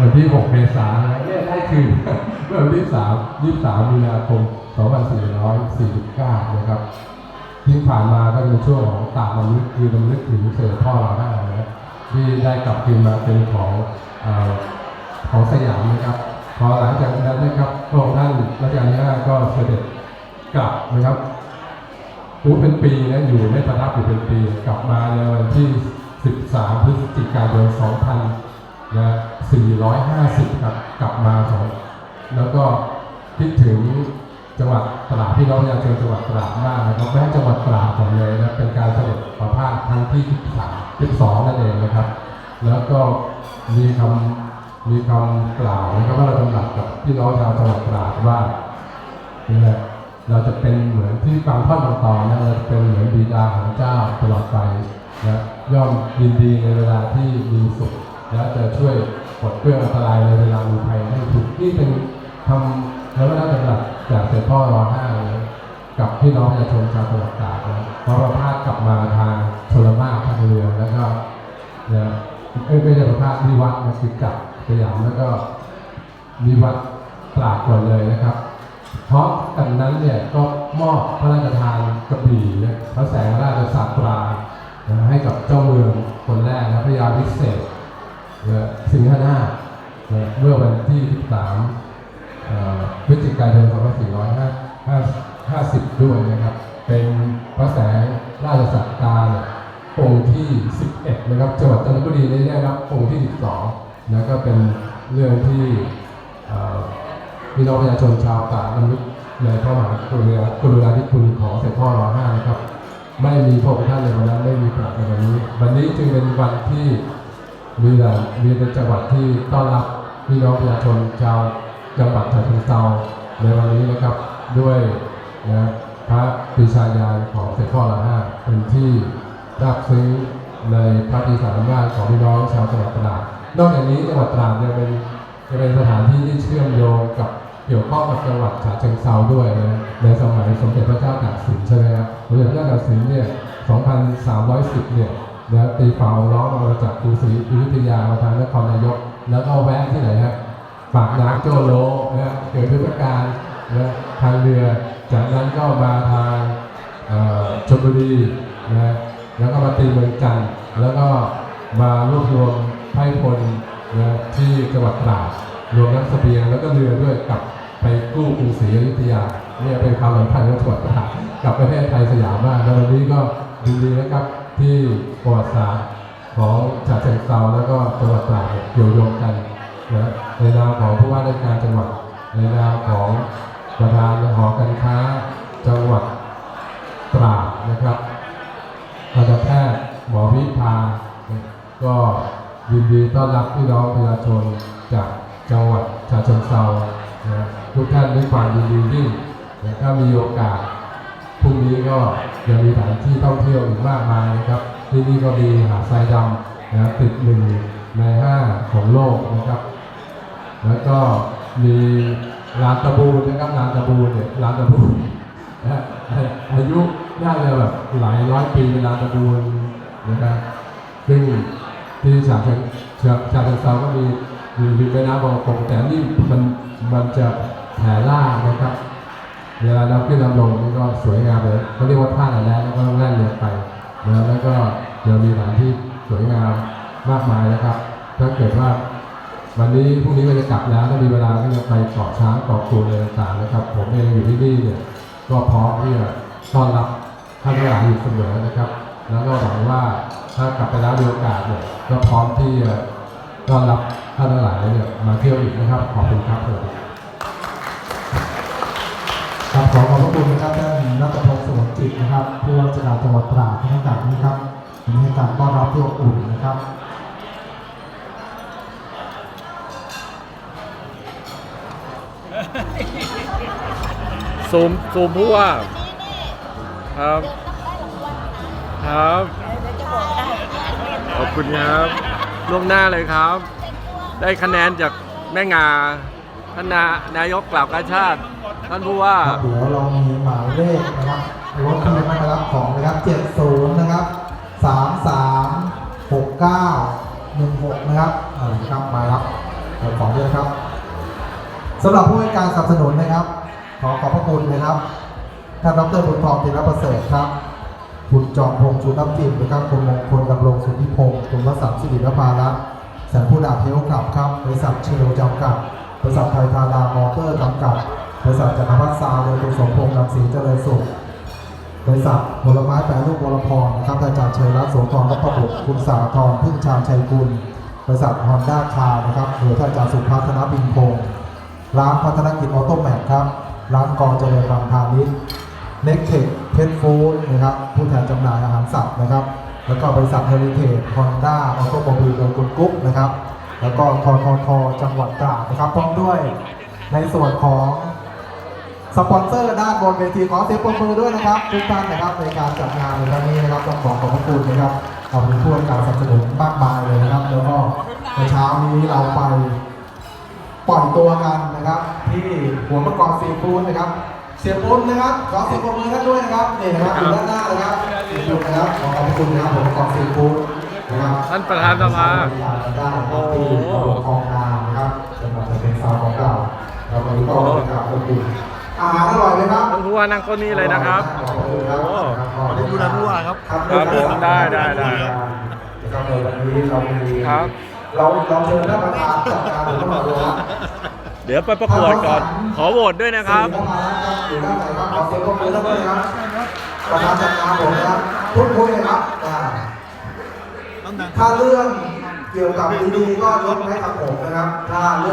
วันที่ 6 เมษายนเนี่ยได้คืนเมื่อวันที่ 3 23 มีนาคม 2449 นะครับที่ผ่านมาก็เป็นช่วงของตากลำลึกคือลำลึกถึงเสือพ่อเราได้นะที่ได้กลับคืนมาเป็นของอของสยามนะครับพอหลังจากนั้นนะครับพระองค์ท่านรัชกาลที่ห้าก็เสด็จกลับนะครับรู้เป็นปีนะอยู่ได้ประทับอยู่เป็นปี กลับมาในวันที่ 13 พฤศจิกายน 2000 นะ 450ครับกลับมาสองแล้วก็คิดถึงจังหวัดตราดพี่น้องประชาชนจังหวัดตราดมากนะครับแม้จังหวัดตราดก่อนเลยนะเป็นการเสด็จประพาสครั้งที่13 12นั่นเองนะครับ แล้วก็มีคำมีคำกล่าวนะครับว่าเราดำรัสกับพี่น้องชาวจังหวัดตราดว่านี่แหละเราจะเป็นเหมือนที่ฟังท่อนต่อนะเราจะเป็นเหมือนบิดาของเจ้าตลอดไปนะย่อมยินดีในเวลาที่มีสุขและจะช่วย ปลดเปลื้องอันตรายในเวลามีภัยให้ถูกนี่เป็นคำแล้วก็น่าจะหลักจากเสด็จพ่อรอห้าเลยกับพี่น้องประชาชนชาวจังหวัดตราดนะเพราะเราพาดกลับมาทางชลมาทางเรือแล้วก็นะเอ้ยไม่ใช่ประพาสที่วัดนะคือกลับสยามแล้วก็มีวัดตราดก่อนเลยนะครับ เพราะกันนั้นเนี่ยก็มอบพระราชทานกระบี่พระแสงราชสาตรานะให้กับเจ้าเมืองคนแรกนะพระยาวิเศษ สิงหาถนะเมื่อวันที่13พฤศจิกายน 2450 ด้วยนะครับ เป็นพระแสงราชสัตตาเนี่ยองค์ที่ 11 นะครับ จังหวัดจันทบุรีได้รับองค์ที่ 12นะก็เป็นเรื่องที่พี่น้องประชาชนชาวตาดรำลึกในพระมหากรุณากุณาธิคุณของเสด็จพ่อรอห้านะครับ ไม่มีพระองค์ท่านในวันนั้นไม่มีพระในวันนี้ วันนี้จึงเป็นวันที่ มีแต่มีเป็นจังหวัดที่ต้อนรับพี่น้องประชาชนชาวจังหวัดฉะเชิงเทราในวันนี้นะครับด้วยนะพระปรีชาญาณของเสด็จพ่อรอห้าเป็นที่ราบซึ้งในพระปรีชาอำนาจของพี่น้องชาวจังหวัดตราดนอกจากนี้จังหวัดตราดยังเป็นจะเป็นสถานที่ที่เชื่อมโยงกับเกี่ยวข้องกับจังหวัดฉะเชิงเทราด้วยนะในสมัยสมเด็จพระเจ้าตากสินใช่ไหมครับสมเด็จพระเจ้าตากสินเนี่ย 2310 เนี่ย นะตีฝ่าล้อมมาจากกรุงศรีอยุธยามาทางนครนายก แล้วก็แวะที่ไหนครับปากน้ำโจโลนะเกิดพุทธการนะทางเรือ จากนั้นก็มาทางชลบุรีนะแล้วก็มาตีเมืองจันทร์แล้วก็มารวบรวมไพ่พลนะที่จังหวัดตราดรวมทั้งเสบียงแล้วก็เรือด้วยกลับไปกู้กรุงศรีอยุธยาเนี่ยเป็นความสำคัญของจังหวัดตราดกับประเทศไทยสยามมากแล้ววันนี้ก็ดีนะครับ ที่ประวัติศาสตร์ของฉะเชิงเทราแล้วก็จังหวัดตราดเนี่ยเกี่ยวโยงกันนะในนามของผู้ว่าราชการจังหวัด ในนามของประธานหอการค้าจังหวัดตราดนะครับทันตแพทย์หมอวิภา ก็ยินดีต้อนรับพี่น้องประชาชนจากจังหวัดฉะเชิงเทรานะทุกท่านด้วยความยินดียิ่งนะถ้ามีโอกาส ก็ยังมีสถานที่ท่องเที่ยวอีกมากมายนะครับ ที่นี่ก็มีหาดทรายดำนะติดหนึ่งในห้าของโลกนะครับ แล้วก็มีลานตะบูนะครับลานตะบูเนี่ยลานตะบูนะอายุน่าจะแบบหลายร้อยปีเป็นลานตะบูนะครับซึ่งที่ฉะเชิงเชิงฉะเชิงเทราก็มีอยู่ริมแม่น้ำบางประกงแต่นี่มันมันจะแผ่ล่านะครับ เวลาเราขึ้นลำลงนี่ก็สวยงามเลยเขาเรียกว่าท่าไหนแล้วแล้วก็แล่นเรือไปนะแล้วก็ยังมีสถานที่สวยงามมากมายนะครับ ถ้าเกิดว่าวันนี้พรุ่งนี้ก็จะกลับแล้วถ้ามีเวลาก็จะไปเกาะช้างเกาะกูดอะไรต่างๆนะครับ ผมเองอยู่ที่นี่เนี่ยก็พร้อมที่จะต้อนรับท่านทั้งหลายอยู่เสมอนะครับ แล้วก็หวังว่าถ้ากลับไปแล้วมีโอกาสเนี่ยก็พร้อมที่จะต้อนรับท่านทั้งหลายเนี่ยมาเที่ยวอีกนะครับขอบคุณครับสวัสดี ครับขอขอบพระคุณนะครับท่านนัทพงศ์สวนจิตนะครับผู้ว่าราชการจังหวัดตราดที่ทั้งจากนี้ครับวันนี้ให้การต้อนรับที่อบอุ่นนะครับซูมซูมผู้ว่าครับครับขอบคุณครับล่วงหน้าเลยครับ ได้คะแนนจากแม่งาท่านานายกกล่าวกาชาติ ท่านผู้ว่า ครับเดี๋ยวเรามีหมายเลขนะครับรถคันนี้มารับของนะครับ70นะครับ3369 16นะครับเอาละครับมารับของเรียครับสำหรับผู้ให้การสนับสนุนนะครับ ขอขอบพระคุณนะครับท่านดรบุญทองธีรประเสริฐครับคุณจอมพงษ์ชุนน้ำจิมนะครับคุณมงคลดำรงสุทธิพงศ์คุณวสันต์สิริรภารัตน์แสนผู้ดาบเทลขับครับบริษัทเชลจำกัดบริษัทไทยธารามอเตอร์จำกัด บริษัทจันทพัฒน์ซาวด์โดยคุณสมพงษ์นำศรีเจริญสุขบริษัทผลไม้แปรรูปวรพรนะครับอาจารย์เชยรัตน์โสธรรัตบุตรคุณสาธรพึ่งชาญชัยกุลบริษัทฮอนด้าคาร์นะครับโดยท่านอาจารย์สุพัฒนบินพงศ์ร้านพัฒนกิจออโต้แมทครับ ร้านกองเจริญรังพาณิชย์เน็กเทคเพชรฟู้ดนะครับผู้แทนจำหน่ายอาหารสัตว์นะครับ แล้วก็บริษัทเฮลิเทจฮอนด้าออโตโมบิลโดยคุณกุ๊กนะครับ แล้วก็ทททจังหวัดตราดนะครับพร้อมด้วยในส่วนของ สปอนเซอร์ด้านบนเวทีขอเสียงปรบมือด้วยนะครับทุกท่านนะครับในการจัดงานในครั้งนี้นะครับต้องขอขอบพระคุณนะครับขอบคุณผู้ให้การสนับสนุนมากมายเลยนะครับ แล้วก็ในเช้านี้เราไปปล่อยตัวกันนะครับ ที่หัวมังกรซีฟู้ดนะครับ เสียปุ้นนะครับขอเสียงปรบมือท่านด้วยนะครับนี่นะครับอยู่ด้านหน้านะครับขอบคุณนะครับขอขอบคุณนะครับหัวมังกรซีฟู้ดนะครับท่านประธานสภาได้ครับที่ตำรวจคลองนานะครับจังหวัดฉะเชิงเทราของเราเราวันนี้ก็กราบขอบคุณ อาหารอร่อยไหมครับท่านผู้ว่านั่งโต๊ะนี้เลยนะครับขอบคุณครับโอ้วันนี้ดูแลผู้ว่าครับ ครับผมได้ได้ได้นะครับในวันนี้เรามีครับ เราเราเชิญท่านประธานจัดการหรือว่าเราเดี๋ยวไปประกวดก่อน ขอโหวตด้วยนะครับสี่ท่านมาแล้วครับอยู่ด้านไหนครับขอเสียงปรบมือท่านด้วยครับประธานจัดการผมนะครับพูดคุยเลยครับอ่าถ้าเรื่องเกี่ยวกับดีๆก็ยกให้กับผมนะครับ ถ้าเรื่อง